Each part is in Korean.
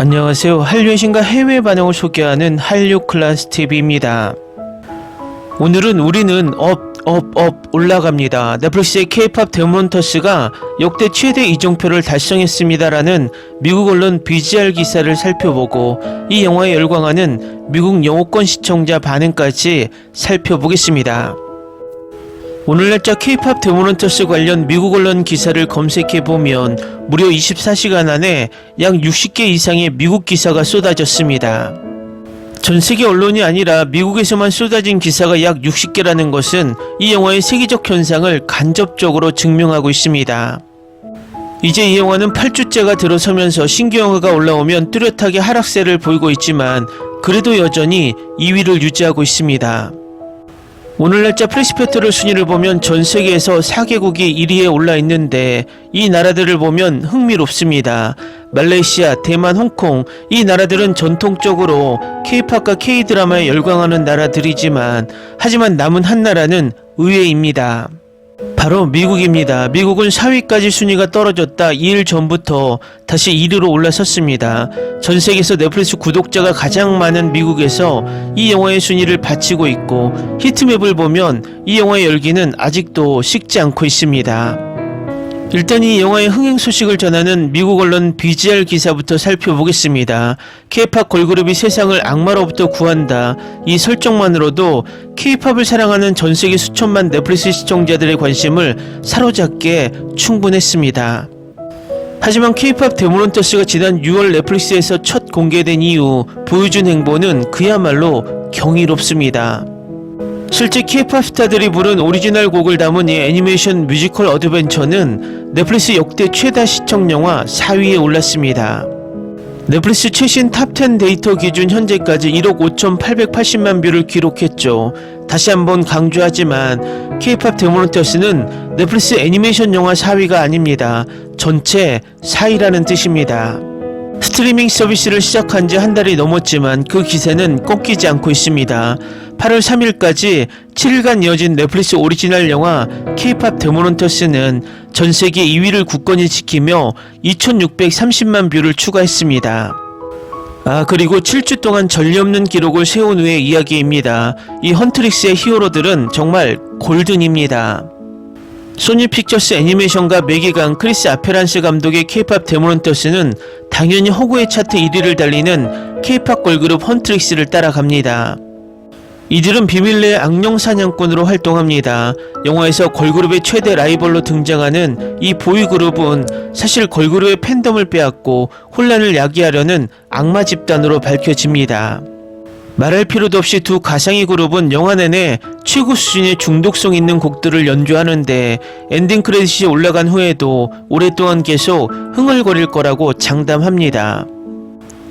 안녕하세요. 한류의 신과 해외 반응을 소개하는 한류 클래스 TV입니다. 오늘은 우리는 업, 업, 업 올라갑니다. 넷플릭스의 K-팝 데몬터스가 역대 최대 이정표를 달성했습니다라는 미국 언론 BGR 기사를 살펴보고 이 영화에 열광하는 미국 영어권 시청자 반응까지 살펴보겠습니다. 오늘 날짜 K-팝 데모넌터스 관련 미국 언론 기사를 검색해 보면 무려 24시간 안에 약 60개 이상의 미국 기사가 쏟아졌습니다. 전 세계 언론이 아니라 미국에서만 쏟아진 기사가 약 60개라는 것은 이 영화의 세계적 현상을 간접적으로 증명하고 있습니다. 이제 이 영화는 8주째가 들어서면서 신규 영화가 올라오면 뚜렷하게 하락세를 보이고 있지만 그래도 여전히 2위를 유지하고 있습니다. 오늘 날짜 프레시페트럴 순위를 보면 전 세계에서 4개국이 1위에 올라 있는데 이 나라들을 보면 흥미롭습니다. 말레이시아, 대만, 홍콩 이 나라들은 전통적으로 K-팝과 K-드라마에 열광하는 나라들이지만 하지만 남은 한 나라는 의외입니다. 바로 미국입니다. 미국은 4위까지 순위가 떨어졌다 2일 전부터 다시 1위로 올라섰습니다. 전 세계에서 넷플릭스 구독자가 가장 많은 미국에서 이 영화의 순위를 바치고 있고 히트맵을 보면 이 영화의 열기는 아직도 식지 않고 있습니다. 일단 이 영화의 흥행 소식을 전하는 미국 언론 BGR 기사부터 살펴보겠습니다. K-팝 걸그룹이 세상을 악마로부터 구한다. 이 설정만으로도 K-팝을 사랑하는 전 세계 수천만 넷플릭스 시청자들의 관심을 사로잡기에 충분했습니다. 하지만 K-팝 데모넌터스가 지난 6월 넷플릭스에서 첫 공개된 이후 보여준 행보는 그야말로 경이롭습니다. 실제 K-팝 스타들이 부른 오리지널 곡을 담은 이 애니메이션 뮤지컬 어드벤처는 넷플릭스 역대 최다 시청 영화 4위에 올랐습니다. 넷플릭스 최신 탑10 데이터 기준 현재까지 1억 5,880만 뷰를 기록했죠. 다시 한번 강조하지만 K-팝 데모노터스는 넷플릭스 애니메이션 영화 4위가 아닙니다. 전체 4위라는 뜻입니다. 스트리밍 서비스를 시작한 지 한 달이 넘었지만 그 기세는 꺾이지 않고 있습니다. 8월 3일까지 7일간 이어진 넷플릭스 오리지널 영화 K-팝 데모넌터스는 전 세계 2위를 굳건히 지키며 2630만 뷰를 추가했습니다. 아 그리고 7주 동안 전례 없는 기록을 세운 후의 이야기입니다. 이 헌트릭스의 히어로들은 정말 골든입니다. 소니 픽처스 애니메이션과 매기강 크리스 아페란스 감독의 K-팝 데모넌터스는 당연히 허구의 차트 1위를 달리는 K-팝 걸그룹 헌트릭스를 따라갑니다. 이들은 비밀리에 악령 사냥꾼으로 활동합니다. 영화에서 걸그룹의 최대 라이벌로 등장하는 이 보이그룹은 사실 걸그룹의 팬덤을 빼앗고 혼란을 야기하려는 악마 집단으로 밝혀집니다. 말할 필요도 없이 두 가상의 그룹은 영화 내내 최고 수준의 중독성 있는 곡들을 연주하는데 엔딩 크레딧이 올라간 후에도 오랫동안 계속 흥얼거릴 거라고 장담합니다.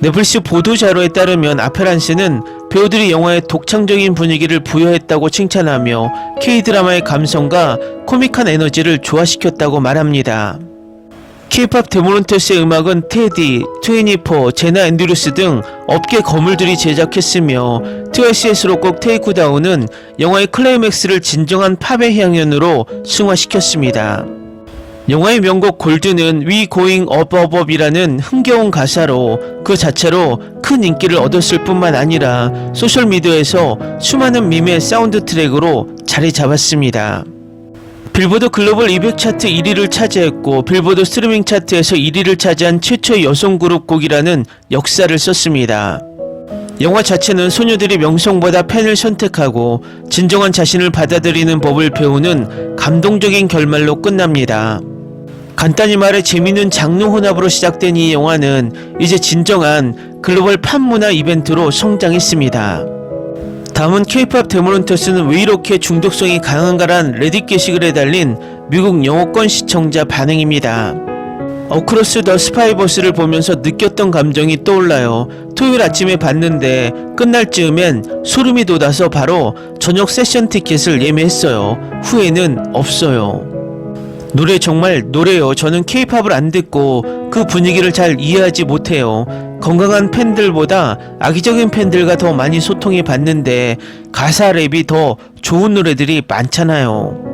넷플릭스 보도 자료에 따르면 아페란스는 배우들이 영화에 독창적인 분위기를 부여했다고 칭찬하며 K-드라마의 감성과 코믹한 에너지를 조화시켰다고 말합니다. K-팝 데모넌터스의 음악은 테디, 트웨니포, 제나 앤드루스 등 업계 거물들이 제작했으며 트와이스의 수록곡 테이크 다운은 영화의 클라이맥스를 진정한 팝의 향연으로 승화시켰습니다. 영화의 명곡 골드는 We Going Up Up Up이라는 흥겨운 가사로 그 자체로 큰 인기를 얻었을 뿐만 아니라 소셜미디어에서 수많은 밈의 사운드 트랙으로 자리 잡았습니다. 빌보드 글로벌 200 차트 1위를 차지했고 빌보드 스트리밍 차트에서 1위를 차지한 최초 여성 그룹 곡이라는 역사를 썼습니다. 영화 자체는 소녀들이 명성보다 팬을 선택하고 진정한 자신을 받아들이는 법을 배우는 감동적인 결말로 끝납니다. 간단히 말해 재미있는 장르 혼합으로 시작된 이 영화는 이제 진정한 글로벌 팝 문화 이벤트로 성장했습니다. 다음은 K-팝 데모넌터스는 왜 이렇게 중독성이 강한가란 레딧 게시글에 달린 미국 영어권 시청자 반응입니다. 어크로스 더 스파이버스를 보면서 느꼈던 감정이 떠올라요. 토요일 아침에 봤는데 끝날 즈음엔 소름이 돋아서 바로 저녁 세션 티켓을 예매했어요. 후회는 없어요. 노래 정말 노래요. 저는 케이팝을 안 듣고 그 분위기를 잘 이해하지 못해요. 건강한 팬들보다 악의적인 팬들과 더 많이 소통해 봤는데 가사 랩이 더 좋은 노래들이 많잖아요.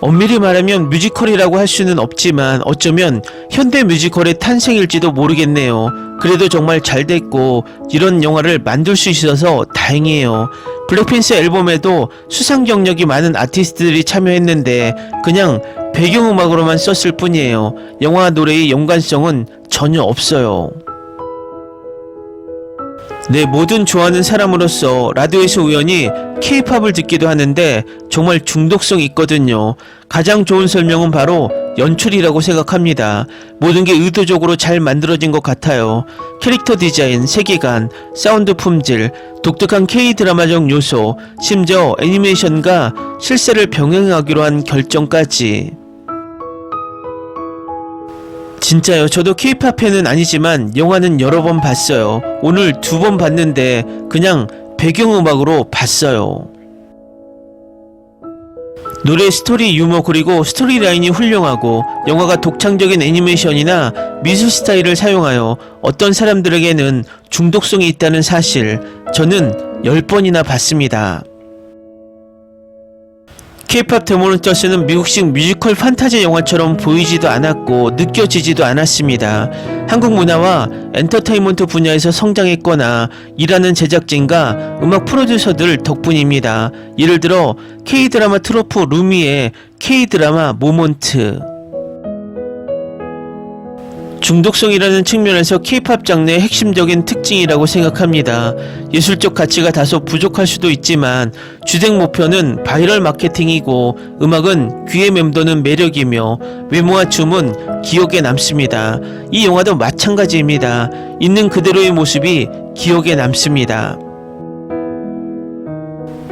엄밀히 말하면 뮤지컬이라고 할 수는 없지만 어쩌면 현대 뮤지컬의 탄생일지도 모르겠네요. 그래도 정말 잘 됐고 이런 영화를 만들 수 있어서 다행이에요. 블랙팬스 앨범에도 수상 경력이 많은 아티스트들이 참여했는데 그냥 배경음악으로만 썼을 뿐이에요. 영화 노래의 연관성은 전혀 없어요. 내 모든 좋아하는 사람으로서 라디오에서 우연히 케이팝을 듣기도 하는데 정말 중독성 있거든요. 가장 좋은 설명은 바로 연출이라고 생각합니다. 모든 게 의도적으로 잘 만들어진 것 같아요. 캐릭터 디자인, 세계관, 사운드 품질, 독특한 K-드라마적 요소, 심지어 애니메이션과 실사를 병행하기로 한 결정까지. 진짜요. 저도 케이팝 팬은 아니지만 영화는 여러 번 봤어요. 오늘 두 번 봤는데 그냥 배경음악으로 봤어요. 노래 스토리 유머 그리고 스토리 라인이 훌륭하고 영화가 독창적인 애니메이션이나 미술 스타일을 사용하여 어떤 사람들에게는 중독성이 있다는 사실 저는 10번이나 봤습니다. K-팝 데모노터스는 미국식 뮤지컬 판타지 영화처럼 보이지도 않았고 느껴지지도 않았습니다. 한국 문화와 엔터테인먼트 분야에서 성장했거나 일하는 제작진과 음악 프로듀서들 덕분입니다. 예를 들어 K-드라마 트로프 루미의 K-드라마 모먼트 중독성이라는 측면에서 K-팝 장르의 핵심적인 특징이라고 생각합니다. 예술적 가치가 다소 부족할 수도 있지만 주된 목표는 바이럴 마케팅이고 음악은 귀에 맴도는 매력이며 외모와 춤은 기억에 남습니다. 이 영화도 마찬가지입니다. 있는 그대로의 모습이 기억에 남습니다.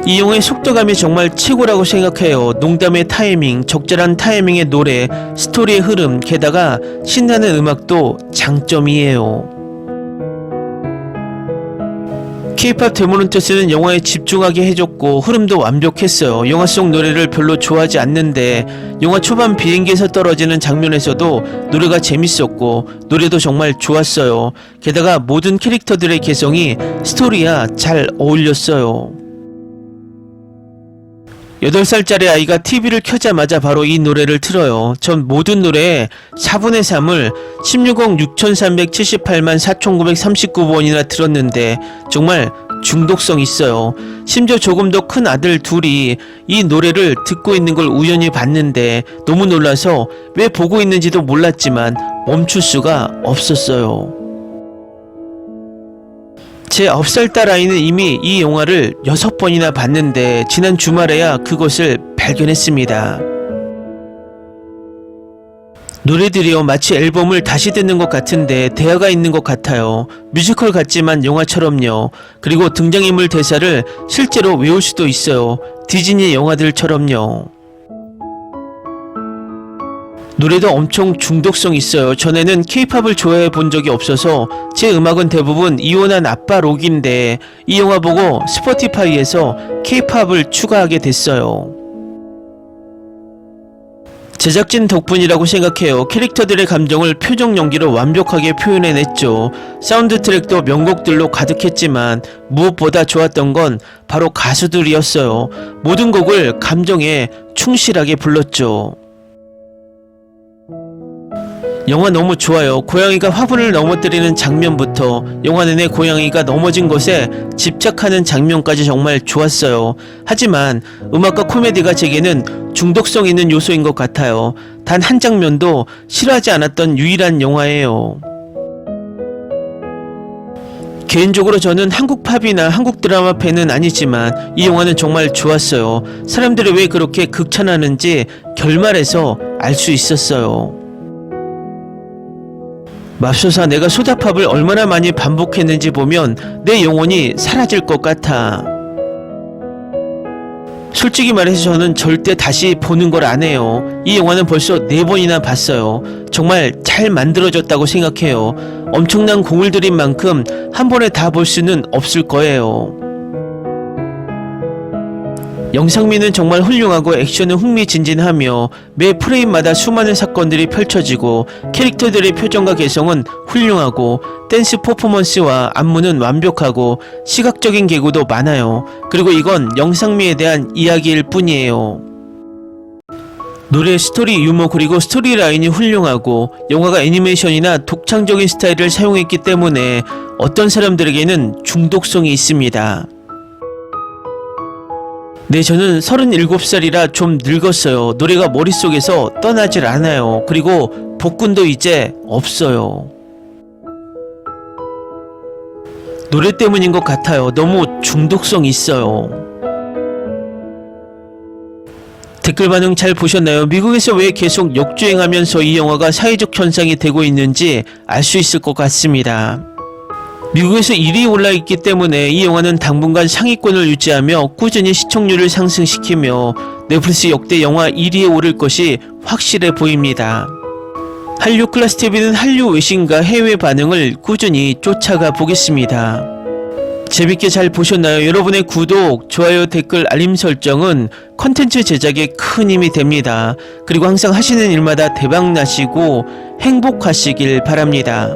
이 영화의 속도감이 정말 최고라고 생각해요. 농담의 타이밍, 적절한 타이밍의 노래, 스토리의 흐름, 게다가 신나는 음악도 장점이에요. K-팝 데모넌트스는 영화에 집중하게 해줬고 흐름도 완벽했어요. 영화 속 노래를 별로 좋아하지 않는데 영화 초반 비행기에서 떨어지는 장면에서도 노래가 재밌었고 노래도 정말 좋았어요. 게다가 모든 캐릭터들의 개성이 스토리와 잘 어울렸어요. 8살짜리 아이가 TV를 켜자마자 바로 이 노래를 틀어요. 전 모든 노래의 4분의 3을 16억 6378만 4939번이나 들었는데 정말 중독성 있어요. 심지어 조금 더 큰 아들 둘이 이 노래를 듣고 있는 걸 우연히 봤는데 너무 놀라서 왜 보고 있는지도 몰랐지만 멈출 수가 없었어요. 제 9살 딸 아이는 이미 이 영화를 6번이나 봤는데 지난 주말에야 그것을 발견했습니다. 노래들이요 마치 앨범을 다시 듣는 것 같은데 대화가 있는 것 같아요. 뮤지컬 같지만 영화처럼요. 그리고 등장인물 대사를 실제로 외울 수도 있어요. 디즈니 영화들처럼요. 노래도 엄청 중독성 있어요. 전에는 케이팝을 좋아해 본 적이 없어서 제 음악은 대부분 이혼한 아빠 록인데 이 영화 보고 스포티파이에서 케이팝을 추가하게 됐어요. 제작진 덕분이라고 생각해요. 캐릭터들의 감정을 표정 연기로 완벽하게 표현해냈죠. 사운드 트랙도 명곡들로 가득했지만 무엇보다 좋았던 건 바로 가수들이었어요. 모든 곡을 감정에 충실하게 불렀죠. 영화 너무 좋아요. 고양이가 화분을 넘어뜨리는 장면부터 영화 내내 고양이가 넘어진 것에 집착하는 장면까지 정말 좋았어요. 하지만 음악과 코미디가 제게는 중독성 있는 요소인 것 같아요. 단 한 장면도 싫어하지 않았던 유일한 영화예요. 개인적으로 저는 한국 팝이나 한국 드라마 팬은 아니지만 이 영화는 정말 좋았어요. 사람들이 왜 그렇게 극찬하는지 결말에서 알 수 있었어요. 맙소사 내가 소다팝을 얼마나 많이 반복했는지 보면 내 영혼이 사라질 것 같아. 솔직히 말해서 저는 절대 다시 보는 걸 안 해요. 이 영화는 벌써 네 번이나 봤어요. 정말 잘 만들어졌다고 생각해요. 엄청난 공을 들인 만큼 한 번에 다 볼 수는 없을 거예요. 영상미는 정말 훌륭하고 액션은 흥미진진하며 매 프레임마다 수많은 사건들이 펼쳐지고 캐릭터들의 표정과 개성은 훌륭하고 댄스 퍼포먼스와 안무는 완벽하고 시각적인 개구도 많아요. 그리고 이건 영상미에 대한 이야기일 뿐이에요. 노래 스토리 유머 그리고 스토리 라인이 훌륭하고 영화가 애니메이션이나 독창적인 스타일을 사용했기 때문에 어떤 사람들에게는 중독성이 있습니다. 네, 저는 37살이라 좀 늙었어요. 노래가 머릿속에서 떠나질 않아요. 그리고 복근도 이제 없어요. 노래 때문인 것 같아요. 너무 중독성 있어요. 댓글 반응 잘 보셨나요? 미국에서 왜 계속 역주행하면서 이 영화가 사회적 현상이 되고 있는지 알 수 있을 것 같습니다. 미국에서 1위에 올라 있기 때문에 이 영화는 당분간 상위권을 유지하며 꾸준히 시청률을 상승시키며 넷플릭스 역대 영화 1위에 오를 것이 확실해 보입니다. 한류 클래스 TV는 한류 외신과 해외 반응을 꾸준히 쫓아가 보겠습니다. 재밌게 잘 보셨나요? 여러분의 구독, 좋아요, 댓글, 알림 설정은 컨텐츠 제작에 큰 힘이 됩니다. 그리고 항상 하시는 일마다 대박 나시고 행복하시길 바랍니다.